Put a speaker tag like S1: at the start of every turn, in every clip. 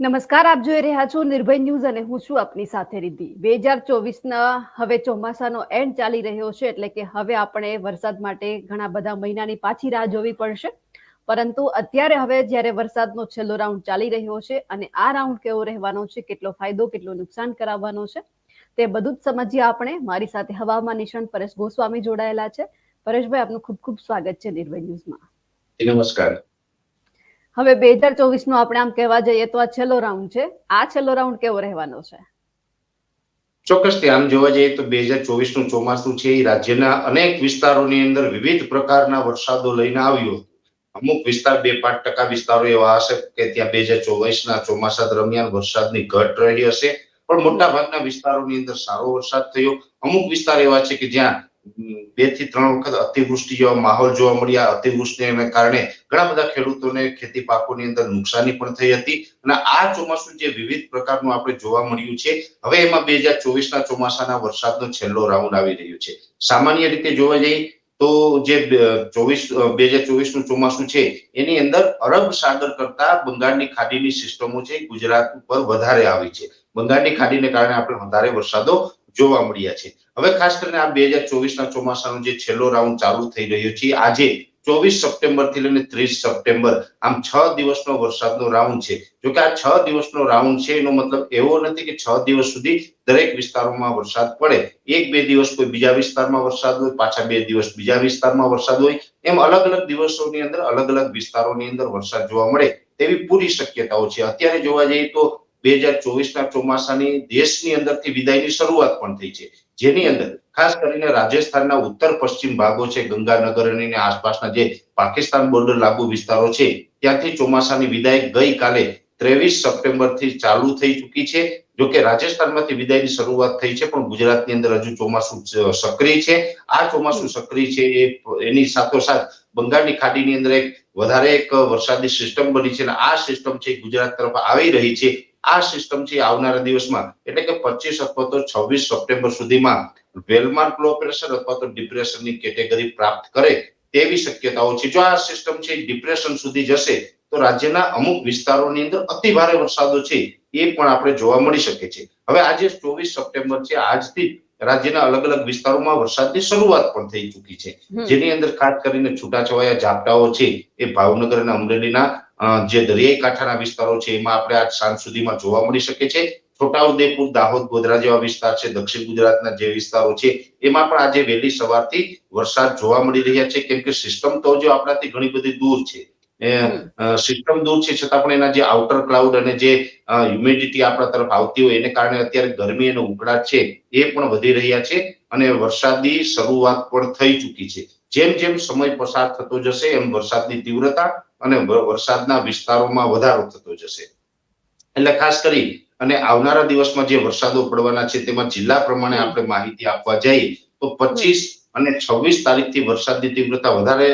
S1: નમસ્કાર, આપ જોઈ રહ્યા છો નિર્ભય ન્યૂઝ અને હું છું આપની સાથે રિદ્ધિ. બે હજાર ચોવીસના હવે ચોમાસાનો એન્ડ ચાલી રહ્યો છે, એટલે કે હવે આપણે વરસાદ માટે ઘણા બધા મહિનાની પાછી રાહ જોવી પડશે. પરંતુ અત્યારે હવે જ્યારે વરસાદનો છેલ્લો રાઉન્ડ ચાલી રહ્યો છે અને આ રાઉન્ડ કેવો રહેવાનો છે, કેટલો ફાયદો, કેટલું નુકસાન કરાવવાનો છે, તે બધું જ સમજીએ આપણે. મારી સાથે હવામાન નિષ્ણાંત પરેશ ગોસ્વામી જોડાયેલા છે. પરેશભાઈ, આપનું ખૂબ ખૂબ સ્વાગત છે નિર્ભય ન્યૂઝમાં.
S2: નમસ્કાર.
S1: હવે બે હજારનું આપણે આમ કહેવા જઈએ તો આ છેલ્લો રાઉન્ડ છે. આ છેલ્લો રાઉન્ડ કેવો રહેવાનો છે?
S2: ચોક્કસથી આમ જોવા જઈએ તો બે હજાર ચોવીસનું ચોમાસું છે. એ રાજ્યના અનેક વિસ્તારોની અંદર વિવિધ પ્રકારના વરસાદો લઈને આવ્યો અમુક વિસ્તાર બે પાંચ ટકા વિસ્તારો એવા હશે કે ત્યાં બે હજાર ચોવીસના ચોમાસા દરમિયાન વરસાદની ઘટ રહી હશે. પણ મોટા ભાગના વિસ્તારોની અંદર સારો વરસાદ થયો. અમુક વિસ્તાર એવા છે કે જ્યાં બેથી ત્રણ વખત અતિવૃષ્ટિ જેવા માહોલ જોવા મળ્યા અતિવૃષ્ટિને કારણે ઘણા બધા ખેડૂતોને ખેતી પાકોની અંદર નુકસાની પણ થઈ હતી. અને આ ચોમાસું જે વિવિધ પ્રકારનું આપણે જોવા મળ્યું છે, હવે એમાં બે હજાર ચોવીસના ચોમાસાના વરસાદનો છેલ્લો રાઉન્ડ આવી રહ્યો છે. સામાન્ય રીતે જોવા જઈએ તો જે ચોવીસ બે હજાર ચોવીસનું ચોમાસું છે, એની અંદર અરબ સાગર કરતા બંગાળની ખાડીની સિસ્ટમો છે ગુજરાત ઉપર વધારે આવી છે. બંગાળની ખાડીને કારણે આપણે વધારે વરસાદો જોવા મળ્યા છે. હવે ખાસ કરીને આ બે હજાર ચોવીસના ચોમાસાનો જે છેલ્લો રાઉન્ડ ચાલુ થઈ રહ્યો છે આજે ચોવીસ સપ્ટેમ્બરથી લઈને ત્રીસ સપ્ટેમ્બર, આમ છ દિવસનો વરસાદનો રાઉન્ડ છે. જો કે આ છ દિવસનો રાઉન્ડ છે, એનો મતલબ એવો નથી કે છ દિવસ સુધી દરેક વિસ્તારોમાં વરસાદ પડે. એક બે દિવસ કોઈ બીજા વિસ્તારમાં વરસાદ હોય, પાછા બે દિવસ બીજા વિસ્તારમાં વરસાદ હોય. એમ અલગ અલગ દિવસોની અંદર અલગ અલગ વિસ્તારોની અંદર વરસાદ જોવા મળે તેવી પૂરી શક્યતાઓ છે. અત્યારે જોવા જઈએ તો બે હજાર ચોવીસના ચોમાસાની દેશની અંદરથી વિદાયની શરૂઆત પણ થઈ છે. જેની અંદર ખાસ કરીને રાજસ્થાનના ઉત્તર પશ્ચિમ ભાગો છે, ગંગાનગર અને આસપાસના જે પાકિસ્તાન બોર્ડર લાગુ વિસ્તારો છે, ત્યાંથી ચોમાસાની વિદાય ગઈકાલે ત્રેવીસ સપ્ટેમ્બરથી ચાલુ થઈ ચૂકી છે. જો કે રાજસ્થાનમાંથી વિદાયની શરૂઆત થઈ છે, પણ ગુજરાતની અંદર હજુ ચોમાસું સક્રિય છે. આ ચોમાસું સક્રિય છે એ એની સાથોસાથ બંગાળની ખાડીની અંદર એક વધારે એક વરસાદી સિસ્ટમ બની છે અને આ સિસ્ટમ છે ગુજરાત તરફ આવી રહી છે. આ સિસ્ટમ છે આવનારા દિવસમાં એટલે કે પચીસ અથવા તો છવ્વીસ સપ્ટેમ્બર સુધીમાં વેલમાર્ક લો પ્રેશર અથવા તો ડિપ્રેશનની કેટેગરી પ્રાપ્ત કરે તેવી શક્યતાઓ છે. જો આ સિસ્ટમ છે ડિપ્રેશન સુધી જશે તો રાજ્યના અમુક વિસ્તારોની અંદર અતિ ભારે વરસાદો છે એ પણ આપણે જોવા મળી શકે છે. હવે આજે ચોવીસ સપ્ટેમ્બર છે આજથી રાજ્યના અલગ અલગ વિસ્તારોમાં વરસાદની શરૂઆત પણ થઈ ચૂકી છે. જેની અંદર ખાસ કરીને છૂટાછવાયા ઝાપટાઓ છે એ ભાવનગર અને અમરેલીના જે દરિયાઈ કાંઠાના વિસ્તારો છે, એમાં આપણે આજ સાંજ સુધીમાં જોવા મળી શકે છે. છોટાઉદેપુર, દાહોદ, ગોધરા જેવા વિસ્તાર છે, દક્ષિણ ગુજરાતના જે વિસ્તારો છે, એમાં પણ આજે વહેલી સવારથી વરસાદ જોવા મળી રહ્યા છે. કેમ કે સિસ્ટમ તો જો આપણાથી ઘણી બધી દૂર છે. સિસ્ટમ દૂર છે, છતાં પણ એના જે આઉટર ક્લાઉડ અને જે હ્યુમિડિટી આપણા તરફ આવતી હોય, એને કારણે અત્યારે ગરમી અને ઉકળાટ છે, એ પણ વધી રહ્યા છે અને વરસાદની શરૂઆત પણ થઈ ચૂકી છે. જેમ જેમ સમય પસાર થતો જશે, એમ વરસાદની તીવ્રતા અને વરસાદના વિસ્તારોમાં વધારો થતો જશે. એટલે ખાસ કરી અને આવનારા દિવસમાં જે વરસાદો પડવાના છે તેમાં જિલ્લા પ્રમાણે આપણે માહિતી આપવા જઈએ, તો પચીસ અને છવ્વીસ તારીખથી વરસાદની તીવ્રતા વધારે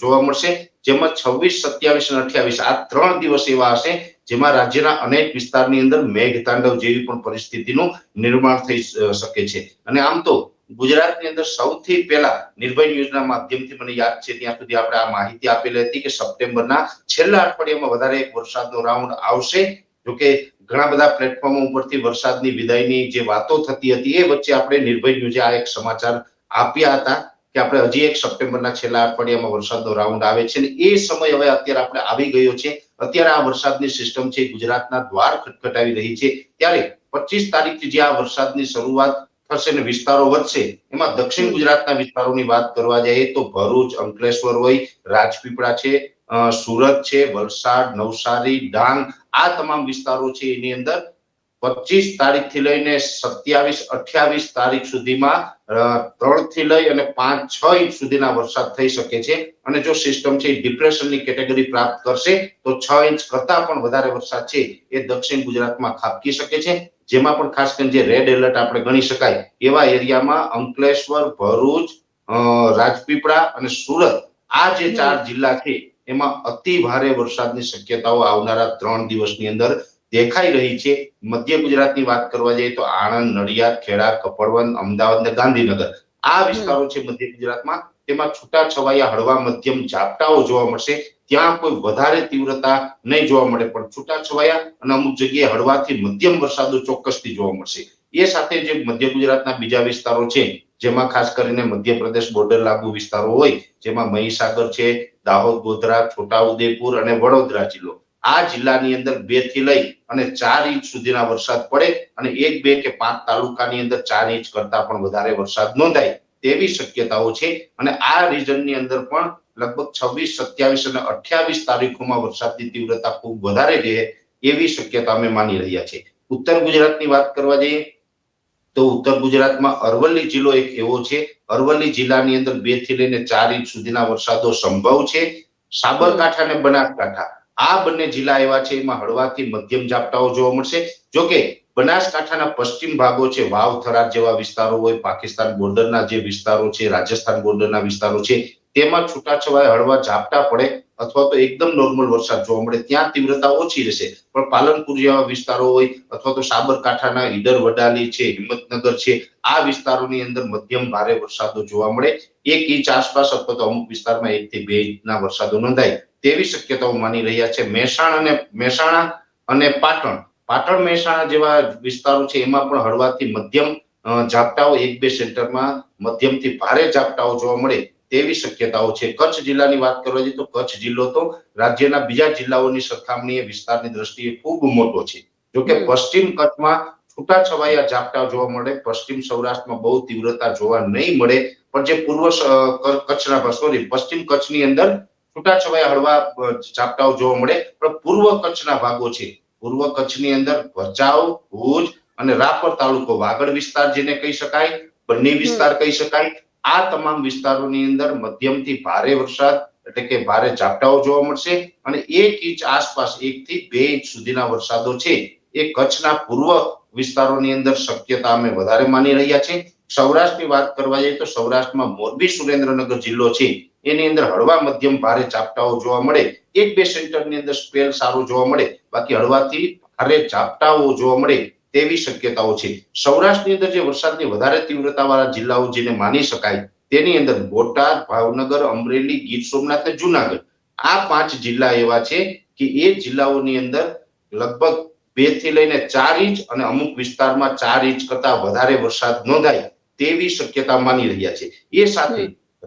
S2: જોવા મળશે. જેમાં છવ્વીસ, સત્યાવીસ અને અઠ્યાવીસ, આ ત્રણ દિવસ એવા હશે જેમાં રાજ્યના અનેક વિસ્તારની અંદર મેઘતાંડવ જેવી પણ પરિસ્થિતિનું નિર્માણ થઈ શકે છે. અને આમ તો ગુજરાતની અંદર સૌથી પહેલા નિર્ભય ન્યૂઝના માધ્યમથી મને યાદ છે, ત્યાં સુધી આપણે આ માહિતી આપેલી હતી કે સપ્ટેમ્બરના છેલ્લા અઠવાડિયામાં વધારે એક વરસાદનો રાઉન્ડ આવશે. જોકે ઘણા બધા પ્લેટફોર્મો ઉપરથી વરસાદની વિદાયની જે વાતો થતી હતી એ વચ્ચે આપણે નિર્ભય ન્યૂઝે આ એક સમાચાર આપ્યા હતા કે આપણે હજી એક સપ્ટેમ્બરના છેલ્લા અઠવાડિયામાં વરસાદનો રાઉન્ડ આવે છે અને એ સમય હવે અત્યારે આપણે આવી ગયો છે. અત્યારે આ વરસાદની સિસ્ટમ છે, ગુજરાતના દ્વાર ખટખટાવી રહી છે. ત્યારે પચીસ તારીખથી જે આ વરસાદની શરૂઆત થશે ને વિસ્તારો વધશે એમાં દક્ષિણ ગુજરાતના વિસ્તારોની વાત કરવા જઈએ તો ભરૂચ અંકલેશ્વર હોય રાજપીપળા છે સુરત છે વલસાડ નવસારી ડાંગ આ તમામ વિસ્તારો છે એની અંદર પચીસ તારીખથી લઈને સત્યાવીસ અઠ્યાવીસ તારીખ સુધીમાં ત્રણથી લઈ અને પાંચ છ ઇંચ સુધીના વરસાદ થઈ શકે છે. અને જો સિસ્ટમ છે ડિપ્રેશનની કેટેગરી પ્રાપ્ત કરશે તો છ ઇંચ કરતા પણ વધારે વરસાદ છે એ દક્ષિણ ગુજરાતમાં ખાબકી શકે છે. જેમાં પણ ખાસ કરીને જે રેડ એલર્ટ આપણે ગણી શકાય એવા એરિયામાં અંકલેશ્વર ભરૂચ રાજપીપળા અને સુરત આ જે ચાર જિલ્લા છે એમાં અતિ ભારે વરસાદની શક્યતાઓ આવનારા ત્રણ દિવસની અંદર દેખાઈ રહી છે. મધ્ય ગુજરાતની વાત કરવા જઈએ તો આણંદ નડિયાદ ખેડા કપડવન અમદાવાદ અને ગાંધીનગર. આ વિસ્તારો છે મધ્ય ગુજરાતમાં. તેમાં છૂટા છવાયા હળવા મધ્યમ ઝાપટાઓ જોવા મળશે. ત્યાં કોઈ વધારે તીવ્રતા નહીં જોવા મળે પણ છૂટાછવાયા અને અમુક જગ્યાએ હળવાથી મધ્યમ વરસાદો ચોક્કસથી જોવા મળશે. એ સાથે જે મધ્ય ગુજરાતના બીજા વિસ્તારો છે જેમાં ખાસ કરીને મધ્યપ્રદેશ બોર્ડર લાગુ વિસ્તારો હોય જેમાં મહીસાગર છે દાહોદ ગોધરા છોટાઉદેપુર અને વડોદરા જિલ્લો. આ જિલ્લાની અંદર બેથી લઈ અને ચાર ઇંચ સુધીના વરસાદ પડે અને એક, બે કે પાંચ તાલુકાની અંદર ચાર ઇંચ કરતા પણ વધારે વરસાદ નોંધાય તેવી શક્યતાઓ છે. અને આ રીજનની અંદર પણ લગભગ છવ્વીસ, સત્યાવીસ અને અઠ્યાવીસ તારીખોમાં વરસાદની તીવ્રતા ખૂબ વધારે રહે એવી શક્યતા અમે માની રહ્યા છે ઉત્તર ગુજરાતની વાત કરવા જઈએ તો ઉત્તર ગુજરાતમાં અરવલ્લી જિલ્લો એક એવો છે. અરવલ્લી જિલ્લાની અંદર બેથી લઈને ચાર ઇંચ સુધીના વરસાદો સંભવ છે. સાબરકાંઠા અને બનાસકાંઠા. આ બંને જિલ્લા એવા છે, એમાં હળવાથી મધ્યમ ઝાપટાઓ જોવા મળશે. જોકે, બનાસકાંઠાના પશ્ચિમ ભાગો છે, વાવ, થરાદ જેવા વિસ્તારો હોય, પાકિસ્તાન બોર્ડરના જે વિસ્તારો છે, રાજસ્થાન બોર્ડરના વિસ્તારો છે, તેમાં છૂટાછવાયા હળવા ઝાપટા પડે અથવા તો એકદમ નોર્મલ વરસાદ જોવા મળે, ત્યાં તીવ્રતા ઓછી રહેશે. પણ પાલનપુર જેવા વિસ્તારો હોય, અથવા તો સાબરકાંઠાના ઈડર વડાલી છે, હિંમતનગર છે, આ વિસ્તારોની અંદર મધ્યમ ભારે વરસાદો જોવા મળે. એક ઇંચ આસપાસ અથવા તો અમુક વિસ્તારમાં એક થી બે ઇંચના વરસાદો નોંધાય. તેવી શક્યતાઓ માની રહ્યા છે મહેસાણા અને મહેસાણા અને પાટણ. પાટણ, મહેસાણા જેવા વિસ્તારો છે, એમાં પણ હળવાથી મધ્યમ ઝાપટાઓ એક બે સેન્ટરમાં મધ્યમથી ભારે ઝાપટાઓ જોવા મળે. તેવી શક્યતાઓ છે. કચ્છ જિલ્લાની વાત કરવા જઈએ તો કચ્છ જિલ્લો તો રાજ્યના બીજા જિલ્લાઓની સરખામણીએ વિસ્તારની દ્રષ્ટિએ ખૂબ મોટો છે. જોકે પશ્ચિમ કચ્છમાં છૂટાછવાયા ઝાપટા જોવા મળે પશ્ચિમ સૌરાષ્ટ્રમાં બહુ તીવ્રતા જોવા નહીં મળે પણ જે પૂર્વ કચ્છના સોરી પશ્ચિમ કચ્છની અંદર છૂટાછવાયા હળવા અ, ઝાપટાઓ જોવા મળે પણ પૂર્વ કચ્છના ભાગો છે. પૂર્વ કચ્છની અંદર ભચાઉ ભુજ અને રાપર તાલુકો વાગડ વિસ્તાર જેને કહી શકાય બંને વિસ્તાર કહી શકાય આ તમામ વિસ્તારોની અંદર મધ્યમથી ભારે વરસાદ, એટલે કે ભારે ઝાપટાઓ જોવા મળશે અને એક ઇંચ આસપાસ, એક થી બે ઇંચ સુધીના વરસાદો છે. એ કચ્છના પૂર્વ વિસ્તારોની અંદર શક્યતા અમે વધારે માની રહ્યા છે સૌરાષ્ટ્રની વાત કરવા જઈએ તો સૌરાષ્ટ્રમાં મોરબી સુરેન્દ્રનગર જિલ્લો છે. એની અંદર હળવા મધ્યમ ભારે ઝાપટાઓ જોવા મળે. એક બે સેન્ટરની અંદર સ્પેલ સારું જોવા મળે. બાકી હળવાથી ભારે ઝાપટાઓ જોવા મળે. તેવી શક્યતાઓ છે. સૌરાષ્ટ્રની અંદર જે વરસાદની વધારે તીવ્રતા વાળા જિલ્લાઓ જેને માની શકાય, તેની અંદર બોટાદ, ભાવનગર, અમરેલી, ગીર સોમનાથ અને જુનાગઢ. આ પાંચ જિલ્લા એવા છે કે એ જિલ્લાઓની અંદર લગભગ બેથી લઈને ચાર ઇંચ અને અમુક વિસ્તારમાં ચાર ઇંચ કરતા વધારે વરસાદ નોંધાય તેવી શક્યતા માની રહ્યા છે. એ સાથે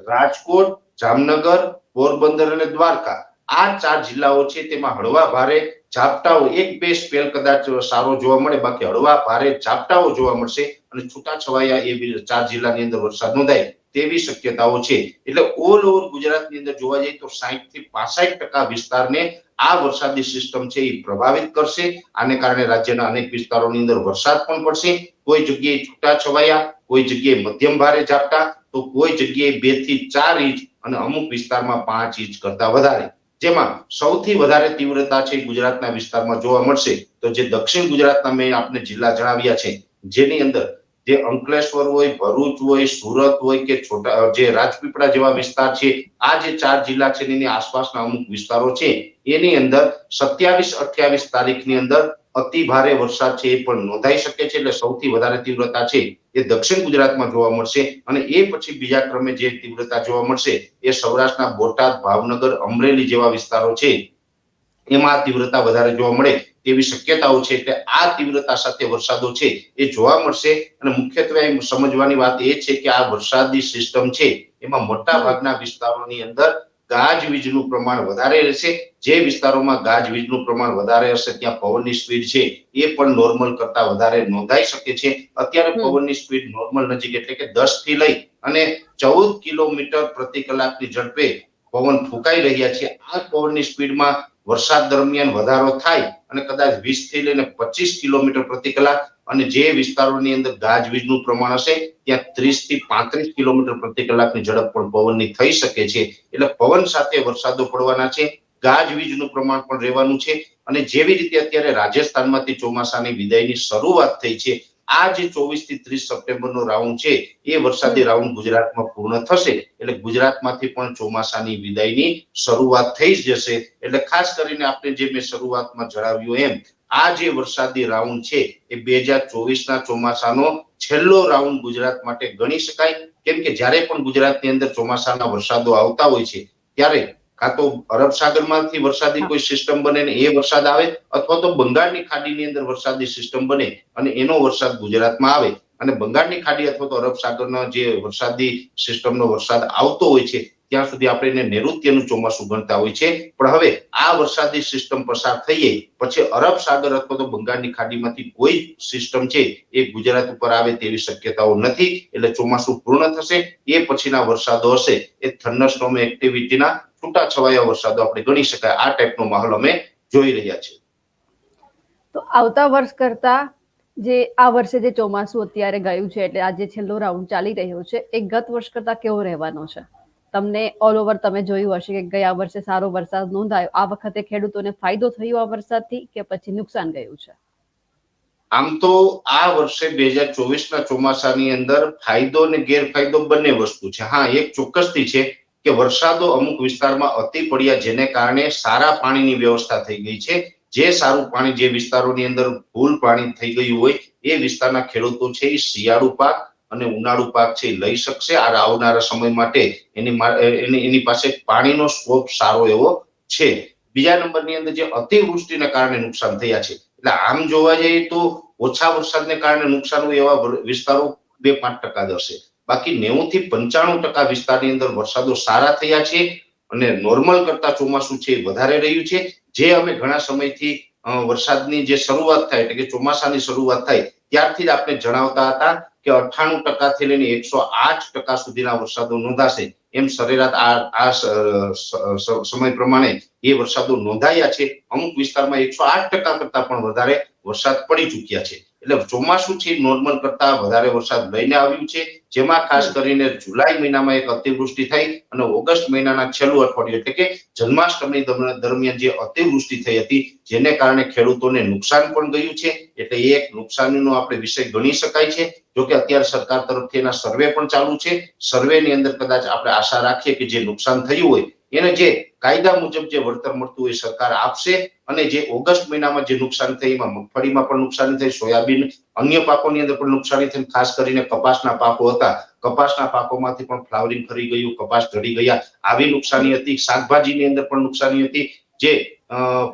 S2: રાજકોટ, જામનગર, પોરબંદર અને દ્વારકા આ ચાર જિલ્લાઓ છે તેમાં હળવા ભારે ઝાપટાઓ એક બે સ્પેલ કદાચ સારો જોવા મળે, બાકી હળવા ભારે ઝાપટાઓ જોવા મળશે અને છૂટાછવાયા એ ચાર જિલ્લાની અંદર વરસાદ નોંધાય તેવી શક્યતાઓ છે. એટલે ઓલ ઓવર ગુજરાતની અંદર જોવા જઈએ તો સાહીઠથી પાસઠ ટકા વિસ્તારને આ વરસાદી સિસ્ટમ છે એ પ્રભાવિત કરશે. આને કારણે રાજ્યના અનેક વિસ્તારોની અંદર વરસાદ પણ પડશે. કોઈ જગ્યાએ છૂટા છવાયા કોઈ જગ્યાએ મધ્યમ ભારે ઝાપટા, તો કોઈ જગ્યાએ બેથી ચાર ઇંચ અને અમુક વિસ્તારમાં પાંચ ઇંચ કરતા વધારે. જેમાં સૌથી વધારે તીવ્રતા છે ગુજરાતના વિસ્તારમાં જોવા મળશે તો જે દક્ષિણ ગુજરાતના મેં આપને જિલ્લા જણાવ્યા છે, જેની અંદર જે અંકલેશ્વર હોય, ભરૂચ હોય, સુરત હોય કે છોટા જે રાજપીપળા જેવા વિસ્તાર છે, આ જે ચાર જિલ્લા છે એની આસપાસના અમુક વિસ્તારો છે, એની અંદર સત્યાવીસ અઠ્યાવીસ તારીખની અંદર અતિ ભારે વરસાદ છે એ પણ નોંધાઈ શકે છે એટલે સૌથી વધારે તીવ્રતા છે એ દક્ષિણ ગુજરાતમાં જોવા મળશે અને એ પછી બીજા ક્રમે જે તીવ્રતા જોવા મળશે એ સૌરાષ્ટ્રના બોટાદ, ભાવનગર, અમરેલી જેવા વિસ્તારો છે. એમાં તીવ્રતા વધારે જોવા મળે તેવી શક્યતાઓ છે એટલે આ તીવ્રતા સાથે વરસાદો છે એ જોવા મળશે અને મુખ્યત્વે સમજવાની વાત એ છે કે આ વરસાદની સિસ્ટમ છે એમાં મોટા ભાગના વિસ્તારોની અંદર ગાજવીજનું પ્રમાણ વધારે રહેશે. જે વિસ્તારોમાં ગાજવીજનું પ્રમાણ વધારે હશે ત્યાં પવનની સ્પીડ છે એ પણ નોર્મલ કરતા વધારે નોંધાઈ શકે છે. અત્યારે પવનની સ્પીડ નોર્મલ નજીક એટલે કે દસથી લઈ અને ચૌદ કિલોમીટર પ્રતિ કલાકની ઝડપે પવન ફૂંકાઈ રહ્યા છે. આ પવનની સ્પીડમાં વરસાદ દરમિયાન વધારો થાય અને કદાચ વીસથી લઈને પચીસ કિલોમીટર પ્રતિ કલાક અને જે વિસ્તારોની અંદર ગાજવીજનું પ્રમાણ હશે ત્યાં ત્રીસથી પાંત્રીસ કિલોમીટર પ્રતિ કલાકની ઝડપ પણ પવનની થઈ શકે છે. એટલે પવન સાથે વરસાદો પડવાના છે ગાજવીજનું પ્રમાણ પણ રહેવાનું છે અને જેવી રીતે અત્યારે રાજસ્થાનમાંથી ચોમાસાની વિદાયની શરૂઆત થઈ છે આ જે ચોવીસથી ત્રીસ સપ્ટેમ્બરનો રાઉન્ડ છે એ વરસાદી રાઉન્ડ ગુજરાતમાં પૂર્ણ થશે. એટલે ગુજરાતમાંથી પણ ચોમાસાની વિદાયની શરૂઆત થઈ જશે. એટલે ખાસ કરીને આપણે જે મેં શરૂઆતમાં જણાવ્યું એમ આ જે વરસાદી રાઉન્ડ છે એ બે હજાર ચોવીસ ના ચોમાસાનો છેલ્લો રાઉન્ડ ગુજરાત માટે ગણી શકાય. કેમ કે જ્યારે પણ ગુજરાતની અંદર ચોમાસાના વરસાદો આવતા હોય છે ત્યારે કાં તો અરબ સાગરમાંથી વરસાદી કોઈ સિસ્ટમ બને ને એ વરસાદ આવે અથવા તો બંગાળની ખાડીની અંદર વરસાદી સિસ્ટમ બને અને એનો વરસાદ ગુજરાતમાં આવે. અને બંગાળની ખાડી અથવા તો અરબ સાગરના જે વરસાદી સિસ્ટમનો વરસાદ આવતો હોય છે ત્યાં સુધી આપણે એને નૈઋત્યનું ચોમાસું ગણતા હોય છે. પણ હવે આ વરસાદી સિસ્ટમ પસાર થઈએ પછી અરબ સાગર અથવા તો બંગાળની ખાડીમાંથી કોઈ સિસ્ટમ છે એ ગુજરાત ઉપર આવે તેવી શક્યતાઓ નથી. એટલે ચોમાસું પૂર્ણ થશે, એ પછીના વરસાદો હશે. એ થંડરસ્ટોમ એક્ટિવિટીના છૂટા છવાયા વરસાદો આપણે ગણી શકાય. આ ટાઈપનો માહોલ અમે જોઈ રહ્યા છીએ.
S1: તો આવતા વર્ષ કરતા જે આ વર્ષે જે ચોમાસું અત્યારે ગયું છે, એટલે આજે છેલ્લો રાઉન્ડ ચાલી રહ્યો છે, એ ગત વર્ષ કરતા કેવો રહેવાનો છે? તમને ઓલ ઓવર તમે જોયું હશે કે ગયા વર્ષે સારો વરસાદ નોંધાયો. આ વખતે ખેડૂતોને ફાયદો થયો આ વરસાદથી કે પછી નુકસાન ગયું છે?
S2: આમ તો આ વર્ષે બે હજાર ચોવીસના ચોમાસાની અંદર ફાયદો અને ગેરફાયદો બંને વસ્તુ છે. હા, એક ચોક્કસથી છે કે વરસાદો અમુક વિસ્તારમાં અતિ પડ્યા જેને કારણે સારા પાણીની વ્યવસ્થા થઈ ગઈ છે. જે સારું પાણી જે વિસ્તારોની અંદર ભૂલ પાણી થઈ ગયું હોય એ વિસ્તારના ખેડૂતો છે એ શિયાળુ પાક અને ઉનાળુ પાક છે લઈ શકશે. આ આવનારા સમય માટે એની એની પાસે પાણીનો સ્કોપ સારો એવો છે. બીજા નંબરની અંદર જે અતિવૃષ્ટિના કારણે નુકસાન થયા છે. એટલે આમ જોવા જઈએ તો ઓછા વરસાદને કારણે નુકસાન હોય એવા વિસ્તારો બે પાંચ ટકા દર્શે બાકી નેવું થી પંચાણું ટકા વિસ્તારની અંદર વરસાદો સારા થયા છે અને નોર્મલ કરતા ચોમાસું છે એ વધારે રહ્યું છે. જે અમે ઘણા સમયથી વરસાદની જે શરૂઆત થાય એટલે કે ચોમાસાની શરૂઆત થાય ત્યારથી જ આપણે જણાવતા હતા કે અઠ્ઠાણું ટકાથી લઈને એકસો આઠ ટકા સુધીના વરસાદો નોંધાશે. એમ સરેરાશ આ સમય પ્રમાણે એ વરસાદો નોંધાયા છે. અમુક વિસ્તારમાં એકસો આઠ ટકા કરતા પણ વધારે વરસાદ પડી ચૂક્યા છે. એટલે ચોમાસું છે, નોર્મલ કરતા વધારે વરસાદ લઈને આવ્યું છે. જેમાં ખાસ કરીને જુલાઈ મહિનામાં એક અતિવૃષ્ટિ થઈ અને ઓગસ્ટ મહિનાના છેલ્લું અઠવાડિયું એટલે કે જન્માષ્ટમી દરમિયાન દરમિયાન જે અતિવૃષ્ટિ થઈ હતી, જેને કારણે ખેડૂતોને નુકસાન પણ ગયું છે. એટલે એ એક નુકસાનીનો આપણે વિષય ગણી શકાય છે. જો કે અત્યારે સરકાર તરફથી એના સર્વે પણ ચાલુ છે. સર્વેની અંદર કદાચ આપણે આશા રાખીએ કે જે નુકસાન થયું હોય એને જે કાયદા મુજબ જે વળતર મળતું એ સરકાર આપશે અને જે ઓગસ્ટ મહિનામાં જે નુકસાન થઈ, એમાં મગફળીમાં પણ નુકસાની થઈ, સોયાબીન, અન્ય પાકોની અંદર પણ નુકસાની થઈ, ખાસ કરીને કપાસના પાકો હતા. કપાસના પાકોમાંથી પણ ફ્લાવરિંગ ફરી ગયું, કપાસ ઢળી ગયા. આવી નુકસાની હતી. શાકભાજીની અંદર પણ નુકસાની હતી. જે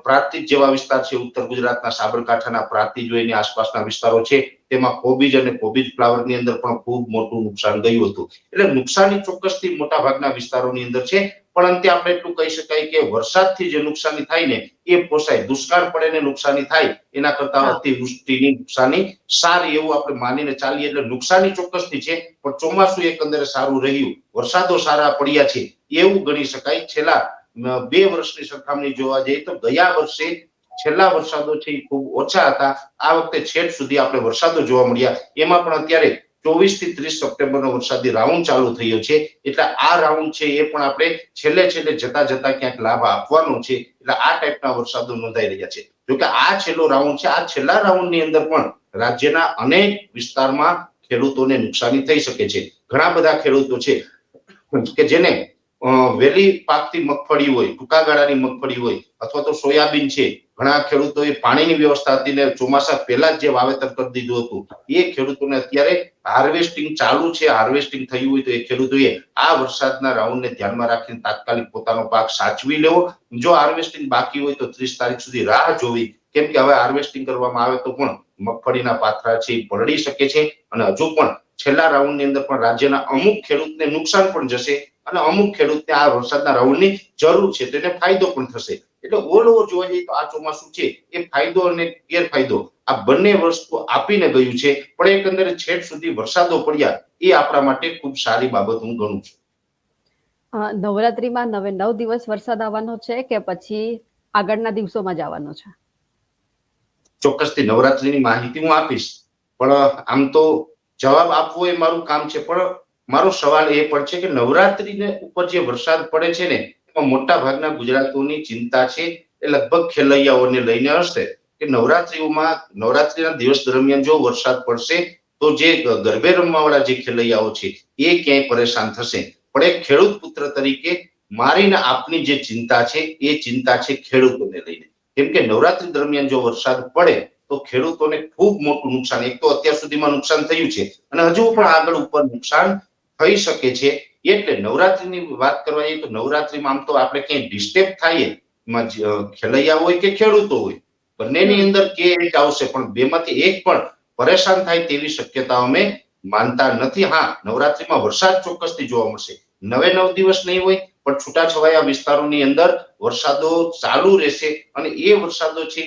S2: પ્રાંતિજ જેવા વિસ્તાર છે, ઉત્તર ગુજરાતના સાબરકાંઠાના પ્રાંતિજ હોય આસપાસના વિસ્તારો છે, તેમાં કોબીજ અને કોબીજ ફ્લાવરની અંદર પણ ખૂબ મોટું નુકસાન ગયું હતું. એટલે નુકસાની ચોક્કસથી મોટા ભાગના વિસ્તારોની અંદર છે. પણ અંતે આપણે એટલું કહી શકાય કે વરસાદથી જે નુકસાની થાય ને એ પોસાય. દુષ્કાળ પડે ને નુકસાની થાય એના કરતા અતિવૃષ્ટિની નુકસાની સારી એવું આપણે માનીને ચાલીએ એટલે નુકસાની ચોક્કસથી છે પણ ચોમાસું એકંદરે સારું રહ્યું. વરસાદો સારા પડ્યા છે એવું ગણી શકાય. છેલ્લા બે વર્ષની સરખામણી જોવા જઈએ તો ગયા વર્ષે છેલ્લા વરસાદો છે એ ખૂબ ઓછા હતા. આ વખતે છેક સુધી આપણે વરસાદો જોવા મળ્યા. એમાં પણ અત્યારે ચોવીસથી ત્રીસ સપ્ટેમ્બરનો વરસાદી રાઉન્ડ ચાલુ થયો છે. એટલે આ રાઉન્ડ છે એ પણ આપણે છેલ્લે છેલ્લે જતા જતા ક્યાંક લાભ આપવાનો છે. એટલે આ ટાઈપના વરસાદો નોંધાઈ રહ્યા છે. જોકે આ છેલ્લો રાઉન્ડ છે. આ છેલ્લા રાઉન્ડની અંદર પણ રાજ્યના અનેક વિસ્તારમાં ખેડૂતોને નુકસાની થઈ શકે છે. ઘણા બધા ખેડૂતો છે કે જેને વહેલી પાકતી મગફળી હોય ટૂંકા ગાળાની મગફળી હોય, અથવા તો સોયાબીન છે, ઘણા ખેડૂતોએ પાણીની વ્યવસ્થા હતી ને ચોમાસા પહેલા જે વાવેતર કરી દીધું હતું, એ ખેડૂતોને અત્યારે હાર્વેસ્ટિંગ ચાલુ છે, હાર્વેસ્ટિંગ થયું હોય તો એ ખેડૂતોએ આ વરસાદના રાઉન્ડને ધ્યાનમાં રાખીને તાત્કાલિક પોતાનો પાક સાચવી લેવો. જો હાર્વેસ્ટિંગ બાકી હોય તો ત્રીસ તારીખ સુધી રાહ જોવી. કેમ કે હવે હાર્વેસ્ટિંગ કરવામાં આવે તો પણ મગફળીના પાથરા છે એ પલળી શકે છે અને હજુ પણ છેલ્લા રાઉન્ડની અંદર પણ રાજ્યના અમુક ખેડૂતને નુકસાન પણ જશે. અને અમુક ખેડૂતને આ વરસાદના રાઉન્ડની જરૂર છે તો એને ફાયદો પણ થશે. એટલે ઓલ ઓવર જોવા જઈએ તો આ ચોમાસું છે એ ફાયદો અને ગેરફાયદો આ બંને વસ્તુ આપીને ગયું છે પણ એકંદરે છેક સુધી વરસાદો પડ્યા એ આપણા માટે ખૂબ સારી બાબત હું ગણું છું.
S1: નવરાત્રીમાં નવે નવ દિવસ વરસાદ આવવાનો છે કે પછી આગળના દિવસોમાં જ આવવાનો છે?
S2: ચોક્કસથી નવરાત્રીની માહિતી હું આપીશ પણ આમ તો જવાબ આપવો એ મારું કામ છે પણ મારો સવાલ એ પણ છે કે નવરાત્રીને ઉપર જે વરસાદ પડે છે ને, એમાં મોટા ભાગના ગુજરાતીઓની ચિંતા છે એ લગભગ ખેલૈયાઓને લઈને હશે કે નવરાત્રીઓમાં, નવરાત્રીના દિવસ દરમિયાન જો વરસાદ પડશે, તો જે ગરબે ગરબે રમવાવાળા જે ખેલૈયાઓ છે, એ ક્યાંય પરેશાન થશે. પણ એક ખેડૂત પુત્ર તરીકે મારીને આપની જે ચિંતા છે, એ ચિંતા છે ખેડૂતોને લઈને. કેમ કે નવરાત્રી દરમિયાન જો વરસાદ પડે, તો ખેડૂતોને ખૂબ મોટું નુકસાન, એક તો અત્યાર સુધીમાં નુકસાન થયું છે, અને હજુ પણ આગળ ઉપર નુકસાન થઈ શકે છે. એટલે નવરાત્રીની વાત કરવા જઈએ તો નવરાત્રીમાં આમ તો આપણે ક્યાંય ડિસ્ટર્બ થાય ખેલૈયા હોય કે ખેડૂતો હોય. બંનેની અંદર કે એક આવશે પણ બેમાંથી એક પણ પરેશાન થાય તેવી શક્યતા અમે માનતા નથી. હા નવરાત્રીમાં વરસાદ ચોક્કસથી જોવા મળશે. નવે નવ દિવસ નહીં હોય પણ છૂટાછવાયા વિસ્તારોની અંદર વરસાદો ચાલુ રહેશે અને એ વરસાદો છે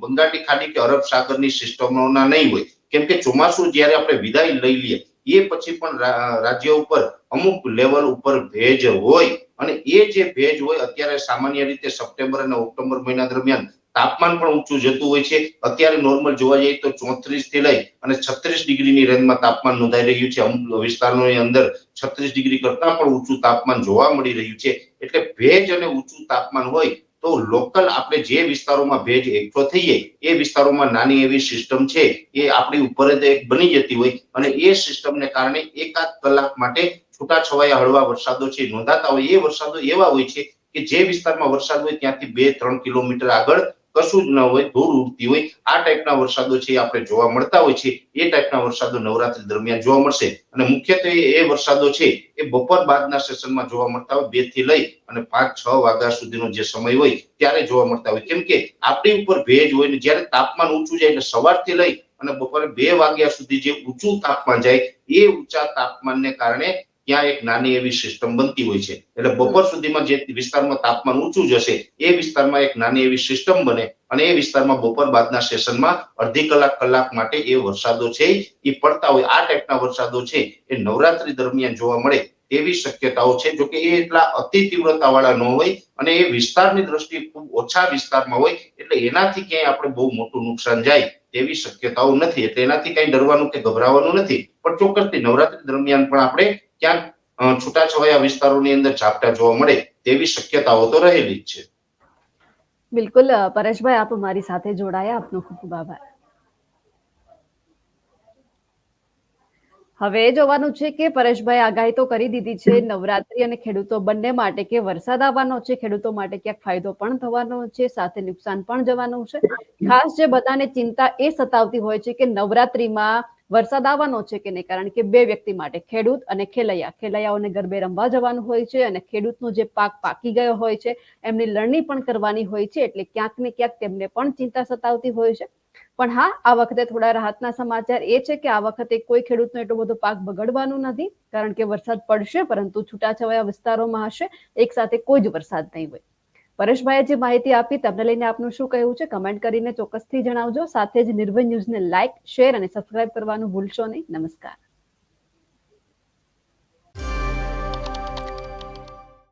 S2: બંગાળની ખાડી કે અરબ સાગરની સિસ્ટમોના નહીં હોય. કેમ કે ચોમાસું જ્યારે આપણે વિદાય લઈ લઈએ એ પછી પણ રાજ્ય ઉપર અમુક લેવલ ઉપર ભેજ હોય અને એ જે ભેજ હોય અત્યારે સામાન્ય રીતે સપ્ટેમ્બર અને ઓક્ટોબર મહિના દરમિયાન તાપમાન પણ ઊંચું જતું હોય છે. અત્યારે નોર્મલ જોવા જઈએ તો ચોત્રીસથી લઈ અને છત્રીસ ડિગ્રીની રેન્જમાં તાપમાન નોંધાઈ રહ્યું છે. અમુક વિસ્તારોની અંદર છત્રીસ ડિગ્રી કરતા પણ ઊંચું તાપમાન જોવા મળી રહ્યું છે. એટલે ભેજ અને ઊંચું તાપમાન હોય તો લોકલ આપણે જે વિસ્તારોમાં ભેજ એકઠો થઈએ, એ વિસ્તારોમાં નાની એવી સિસ્ટમ છે, એ આપણી ઉપર જ એક બની જતી હોય અને એ સિસ્ટમને કારણે એકાદ કલાક માટે છૂટાછવાયા હળવા વરસાદો છે, નોંધાતા હોય એ વરસાદો એવા હોય છે કે જે વિસ્તારમાં વરસાદ હોય ત્યાંથી બે, ત્રણ કિલોમીટર આગળ કશું જ ન હોય, ધૂળ ઉડતી હોય. આ ટાઈપના વરસાદો છે આપણે જોવા મળતા હોય છે. એ ટાઈપના વરસાદો નવરાત્રી દરમિયાન જોવા મળશે. અને મુખ્યત્વે એ વરસાદો છે એ બપોર બાદના સેશનમાં જોવા મળતા હોય, બેથી લઈ અને પાંચ, છ વાગ્યા સુધીનો જે સમય હોય ત્યારે જોવા મળતા હોય. કેમ કે આપણી ઉપર ભેજ હોય ને જ્યારે તાપમાન ઊંચું જાય એટલે સવારથી લઈ અને બપોરે બે વાગ્યા સુધી જે ઊંચું તાપમાન જાય, એ ઊંચા તાપમાનને કારણે ત્યાં એક નાની એવી સિસ્ટમ બનતી હોય છે. એટલે બપોર સુધીમાં જે વિસ્તારમાં તાપમાન ઊંચું જશે, એ વિસ્તારમાં એક નાની એવી સિસ્ટમ બને અને એ વિસ્તારમાં બપોર બાદના સેશનમાં અડધી કલાક કલાક માટે એ વરસાદો છે એ પડતા હોય. આ ટાઈપના વરસાદો છે, એ નવરાત્રી દરમિયાન જોવા મળે તેવી શક્યતાઓ છે. જોકે એ એટલા અતિ તીવ્રતા વાળા ન હોય અને એ વિસ્તારની દ્રષ્ટિએ ખૂબ ઓછા વિસ્તારમાં હોય, એટલે એનાથી ક્યાંય આપણે બહુ મોટું નુકસાન જાય તેવી શક્યતાઓ નથી. એટલે એનાથી કઈ ડરવાનું કે ગભરાવાનું નથી. પણ ચોક્કસથી નવરાત્રી દરમિયાન પણ આપણે ક્યાંક છૂટાછવાયા વિસ્તારોની અંદર ઝાપટા જોવા મળે તેવી શક્યતાઓ તો રહેલી જ છે.
S1: બિલકુલ પરેશભાઈ, આપ મારી સાથે જોડાયા. આપનો ખૂબ ખૂબ આભાર. હવે જોવાનું છે કે પરેશભાઈ આગાહી તો કરી દીધી છે, નવરાત્રી અને ખેડૂતો બંને માટે કે વરસાદ આવવાનો છે, ખેડૂતો માટે ક્યાંક ફાયદો પણ થવાનો છે, સાથે નુકસાન પણ જવાનું છે. ખાસ જે બધાને ચિંતા એ સતાવતી હોય છે કે નવરાત્રીમાં વરસાદ આવવાનો છે કે નહીં? કારણ કે બે વ્યક્તિ માટે, ખેડૂત અને ખેલૈયા. ખેલૈયાઓને ગરબે રમવા જવાનું હોય છે અને ખેડૂતનો જે પાક પાકી ગયો હોય છે, એમની લણણી પણ કરવાની હોય છે, એટલે ક્યાંક ને ક્યાંક તેમને પણ ચિંતા સતાવતી હોય છે. પણ હા, આ વખતે થોડા રાહતના સમાચાર એ છે કે આ વખતે કોઈ ખેડૂતનો એટલો બધો પાક બગડવાનું નથી, કારણ કે વરસાદ પડશે, પરંતુ છૂટાછવાયા વિસ્તારોમાં હશે. એક સાથે કોઈ જ વરસાદ નહીં હોય. પરેશભાઈએ જે માહિતી આપી, તેમને લઈને આપનું શું કહેવું છે? કમેન્ટ કરીને ચોક્કસથી જણાવજો. સાથે જ નિર્ભય ન્યૂઝને લાઇક શેર અને સબસ્ક્રાઇબ કરવાનું ભૂલશો નહીં. નમસ્કાર.